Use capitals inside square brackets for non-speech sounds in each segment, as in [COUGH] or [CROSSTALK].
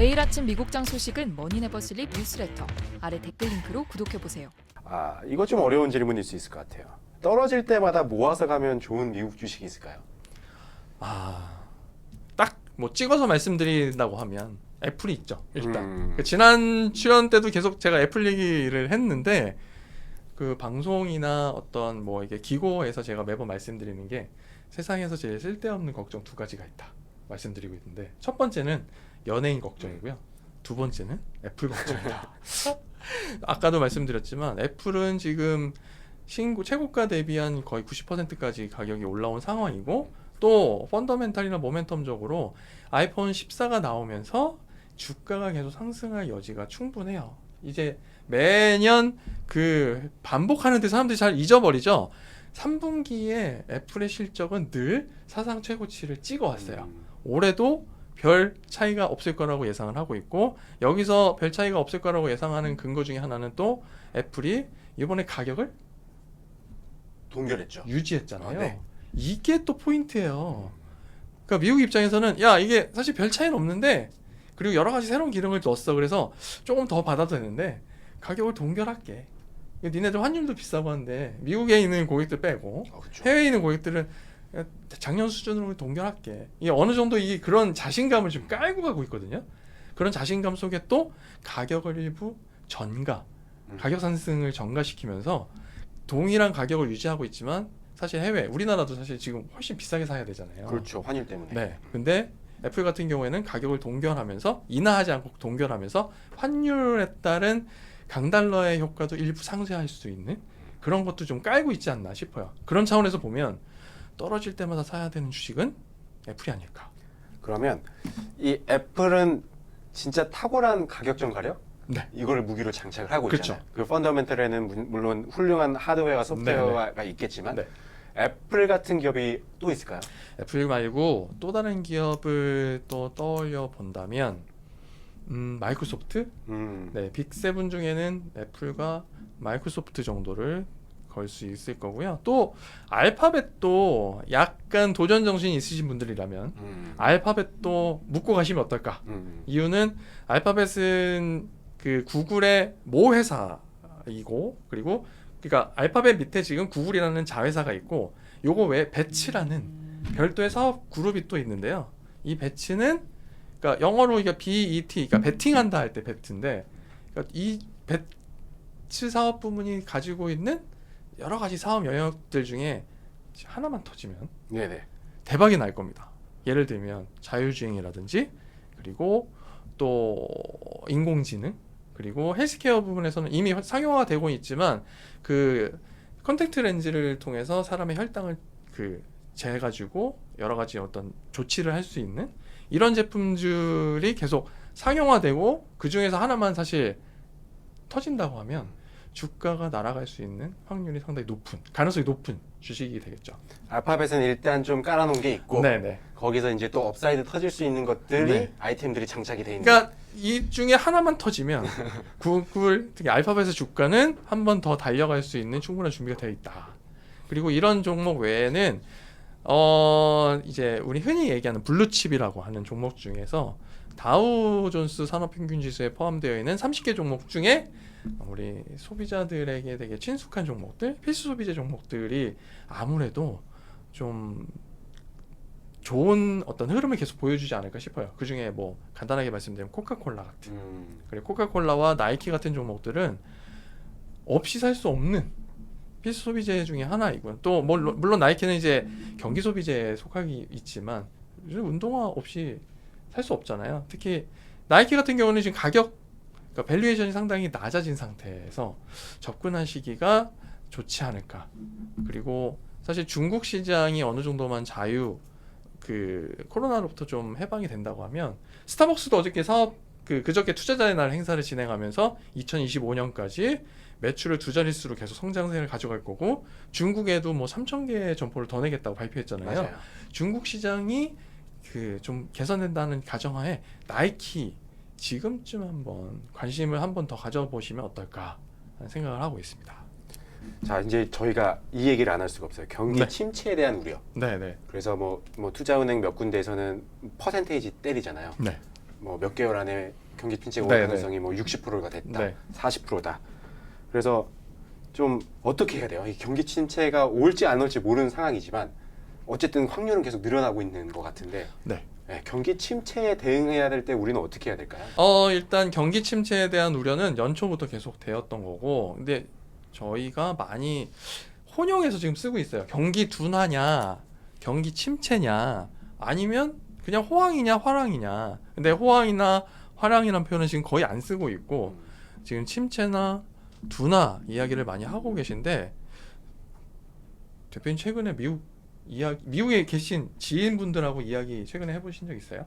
매일 아침 미국장 소식은 머니네버슬립 뉴스레터 아래 댓글 링크로 구독해 보세요. 아, 이거 좀 어려운 질문일 수 있을 것 같아요. 떨어질 때마다 모아서 가면 좋은 미국 주식이 있을까요? 아, 딱 뭐 찍어서 말씀드린다고 하면 애플이 있죠. 일단 음. 그 지난 출연 때도 계속 제가 애플 얘기를 했는데 그 방송이나 어떤 뭐 이게 기고에서 제가 매번 말씀드리는 게 세상에서 제일 쓸데없는 걱정 두 가지가 있다 말씀드리고 있는데 첫 번째는 연예인 걱정이고요. 두 번째는 애플 걱정이다. [LAUGHS] 아까도 말씀드렸지만 애플은 지금 신고 최고가 대비한 거의 90%까지 가격이 올라온 상황이고 또 펀더멘탈이나 모멘텀적으로 아이폰 14가 나오면서 주가가 계속 상승할 여지가 충분해요. 이제 매년 그 반복하는데 사람들이 잘 잊어버리죠. 3분기에 애플의 실적은 늘 사상 최고치를 찍어왔어요. 음, 올해도 별 차이가 없을 거라고 예상을 하고 있고 여기서 별 차이가 없을 거라고 예상하는 근거 중에 하나는 또 애플이 이번에 가격을 동결했죠. 유지했잖아요. 아, 네. 이게 또 포인트예요. 그러니까 미국 입장에서는 야 이게 사실 별 차이는 없는데 그리고 여러 가지 새로운 기능을 넣었어. 그래서 조금 더 받아도 되는데 가격을 동결할게. 니네들 환율도 비싸고 한데 미국에 있는 고객들 빼고 어, 그렇죠. 해외에 있는 고객들은 작년 수준으로 동결할게. 이게 어느 정도 이 그런 자신감을 좀 깔고 가고 있거든요. 그런 자신감 속에 또 가격을 일부 전가, 음. 가격 상승을 전가시키면서 동일한 가격을 유지하고 있지만 사실 해외, 우리나라도 사실 지금 훨씬 비싸게 사야 되잖아요. 그렇죠. 환율 때문에. 네. 근데 애플 같은 경우에는 가격을 동결하면서 인하하지 않고 동결하면서 환율에 따른 강달러의 효과도 일부 상쇄할 수 있는 그런 것도 좀 깔고 있지 않나 싶어요. 그런 차원에서 보면 떨어질 때마다 사야 되는 주식은 애플이 아닐까. 그러면 이 애플은 진짜 탁월한 가격 전가력? 네. 이거를 무기로 장착을 하고 그렇죠. 있잖아요. 그 펀더멘털에는 무- 물론 훌륭한 하드웨어와 소프트웨어가 있겠지만 네. 애플 같은 기업이 또 있을까요? 애플 말고 또 다른 기업을 또 떠올려 본다면 음, 마이크로소프트? 음. 네, 빅세븐 중에는 애플과 마이크로소프트 정도를 걸 수 있을 거고요. 또 알파벳도 약간 도전 정신이 있으신 분들이라면 음. 알파벳도 묶고 가시면 어떨까? 음. 이유는 알파벳은 그 구글의 모 회사이고 그리고 그러니까 알파벳 밑에 지금 구글이라는 자회사가 있고 요거 외에 배치라는 별도의 사업 그룹이 또 있는데요. 이 배치는 그러니까 영어로 이게 BET 그러니까 베팅한다 할때 배트인데 그러니까 이 배치 사업 부문이 가지고 있는 여러 가지 사업 영역들 중에 하나만 터지면 네네. 대박이 날 겁니다. 예를 들면 자율주행이라든지 그리고 또 인공지능 그리고 헬스케어 부분에서는 이미 상용화가 되고 있지만 그 컨택트 렌즈를 통해서 사람의 혈당을 그 재가지고 여러 가지 어떤 조치를 할 수 있는 이런 제품들이 계속 상용화되고 그 중에서 하나만 사실 터진다고 하면 주가가 날아갈 수 있는 확률이 상당히 높은 가능성이 높은 주식이 되겠죠. 알파벳은 일단 좀 깔아놓은 게 있고 네네. 거기서 이제 또 업사이드 터질 수 있는 것들이 네. 아이템들이 장착이 돼 있는. 그러니까 이 중에 하나만 터지면 [LAUGHS] 구글 특히 알파벳의 주가는 한 번 더 달려갈 수 있는 충분한 준비가 되어 있다. 그리고 이런 종목 외에는 어 이제 우리 흔히 얘기하는 블루칩이라고 하는 종목 중에서 다우존스 산업평균 지수에 포함되어 있는 30개 종목 중에 우리 소비자들에게 되게 친숙한 종목들, 필수 소비재 종목들이 아무래도 좀 좋은 어떤 흐름을 계속 보여주지 않을까 싶어요. 그 중에 뭐 간단하게 말씀드리면 코카콜라 같은 음. 그리고 코카콜라와 나이키 같은 종목들은 없이 살 수 없는 필수 소비재 중에 하나이고요. 또 뭐, 물론, 물론 나이키는 이제 경기 소비재에 속하기 있지만 운동화 없이 살 수 없잖아요. 특히 나이키 같은 경우는 지금 가격 그러니까 밸류에이션이 상당히 낮아진 상태에서 접근하시기가 좋지 않을까. 그리고 사실 중국 시장이 어느 정도만 자유 그 코로나로부터 좀 해방이 된다고 하면 스타벅스도 어저께 사업 그 그저께 투자자의 날 행사를 진행하면서 2025년까지 매출을 두 자릿수로 계속 성장세를 가져갈 거고 중국에도 뭐 3천 개의 점포를 더 내겠다고 발표했잖아요. 맞아요. 중국 시장이 그 좀 개선된다는 가정하에 나이키 지금쯤 한번 관심을 한번 더 가져보시면 어떨까 하는 생각을 하고 있습니다. 자 이제 저희가 이 얘기를 안 할 수가 없어요. 경기 네. 침체에 대한 우려. 네, 네, 그래서 뭐, 뭐 투자은행 몇 군데에서는 퍼센테이지 때리잖아요. 네. 뭐 몇 개월 안에 경기 침체가 올 네, 네. 가능성이 뭐 60%가 됐다, 네. 40%다. 그래서 좀 어떻게 해야 돼요? 이 경기 침체가 올지 안 올지 모르는 상황이지만 어쨌든 확률은 계속 늘어나고 있는 것 같은데 네. 네, 경기 침체에 대응해야 될 때 우리는 어떻게 해야 될까요? 어 일단 경기 침체에 대한 우려는 연초부터 계속 되었던 거고 근데 저희가 많이 혼용해서 지금 쓰고 있어요. 경기 둔화냐, 경기 침체냐, 아니면 그냥 호황이냐, 화랑이냐. 근데 호황이나 화랑이라는 표현은 지금 거의 안 쓰고 있고 지금 침체나 둔화 이야기를 많이 하고 계신데 대표님 최근에 미국 이야기 미국에 계신 지인분들하고 이야기 최근에 해보신 적 있어요?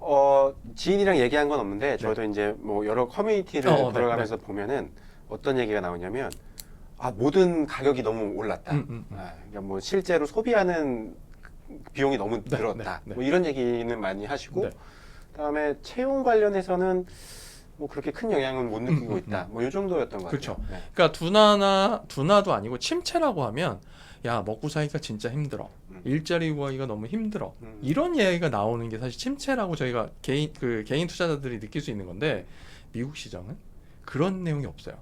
어, 지인이랑 얘기한 건 없는데 저도 이제 뭐 여러 커뮤니티를 네. 어, 네, 돌아가면서 보면은 어떤 얘기가 나오냐면 아 모든 가격이 너무 올랐다. 음, 음, 음. 아, 그러니까 뭐 실제로 소비하는 비용이 너무 네, 늘었다. 네, 네. 뭐 이런 얘기는 많이 하시고 네. 그다음에 채용 관련해서는 뭐 그렇게 큰 영향은 못 느끼고 음, 음, 있다. 뭐 이 정도였던 것 그렇죠. 같아요. 네. 그러니까 둔화나 둔화도 아니고 침체라고 하면 야 먹고 살기가 진짜 힘들어 음. 일자리 구하기가 너무 힘들어 음. 이런 이야기가 나오는 게 사실 침체라고 저희가 개인 그 개인 투자자들이 느낄 수 있는 건데 미국 시장은 그런 내용이 없어요.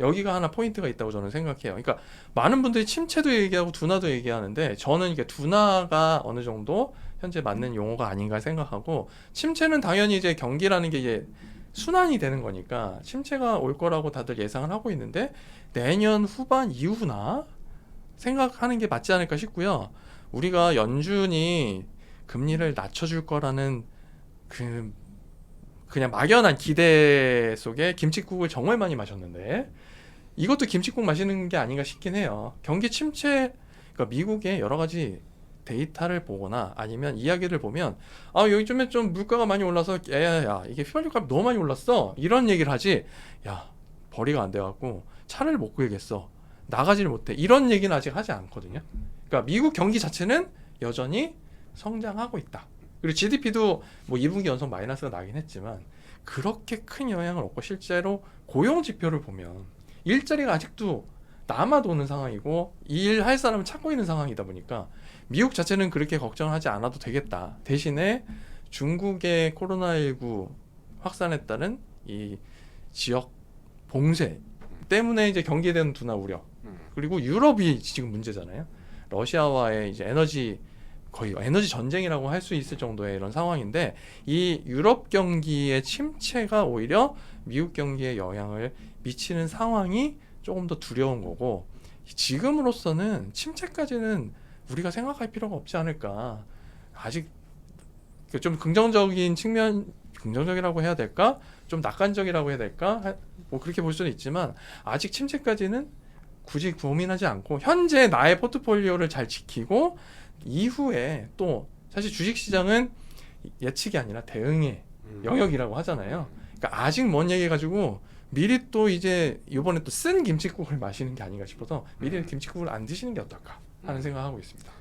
여기가 하나 포인트가 있다고 저는 생각해요. 그러니까 많은 분들이 침체도 얘기하고 둔화도 얘기하는데 저는 이게 둔화가 어느 정도 현재 맞는 용어가 아닌가 생각하고 침체는 당연히 이제 경기라는 게 이제 순환이 되는 거니까 침체가 올 거라고 다들 예상을 하고 있는데 내년 후반 이후나 생각하는 게 맞지 않을까 싶고요. 우리가 연준이 금리를 낮춰줄 거라는 그 그냥 막연한 기대 속에 김치국을 정말 많이 마셨는데 이것도 김치국 마시는 게 아닌가 싶긴 해요. 경기 침체 그러니까 미국의 여러 가지 데이터를 보거나 아니면 이야기를 보면 아 요즘에 좀 물가가 많이 올라서 야야야 이게 휘발유값 너무 많이 올랐어 이런 얘기를 하지 야 벌이가 안 돼갖고 차를 못 구하겠어 나가지를 못해 이런 얘기는 아직 하지 않거든요. 그러니까 미국 경기 자체는 여전히 성장하고 있다. 그리고 GDP도 뭐 2분기 연속 마이너스가 나긴 했지만 그렇게 큰 영향을 없고 실제로 고용 지표를 보면 일자리가 아직도 남아 도는 상황이고 일할 사람을 찾고 있는 상황이다 보니까 미국 자체는 그렇게 걱정하지 않아도 되겠다. 대신에 중국의 코로나19 확산에 따른 이 지역 봉쇄 때문에 이제 경기에 대한 둔화 우려 음. 그리고 유럽이 지금 문제잖아요. 러시아와의 이제 에너지 거의 에너지 전쟁이라고 할 수 있을 정도의 이런 상황인데 이 유럽 경기의 침체가 오히려 미국 경기에 영향을 미치는 상황이 조금 더 두려운 거고 지금으로서는 침체까지는 우리가 생각할 필요가 없지 않을까. 아직 그좀 긍정적인 측면 긍정적이라고 해야 될까? 좀 낙관적이라고 해야 될까? 하- 뭐 그렇게 볼 수는 있지만 아직 침체까지는 굳이 고민하지 않고 현재 나의 포트폴리오를 잘 지키고 이후에 또 사실 주식 시장은 예측이 아니라 대응의 음. 영역이라고 하잖아요. 그러니까 아직 먼 얘기 가지고 미리 또 이제 이번에 또 쓴 김치국을 마시는 게 아닌가 싶어서 미리 김치국을 안 드시는 게 어떨까 하는 생각하고 있습니다.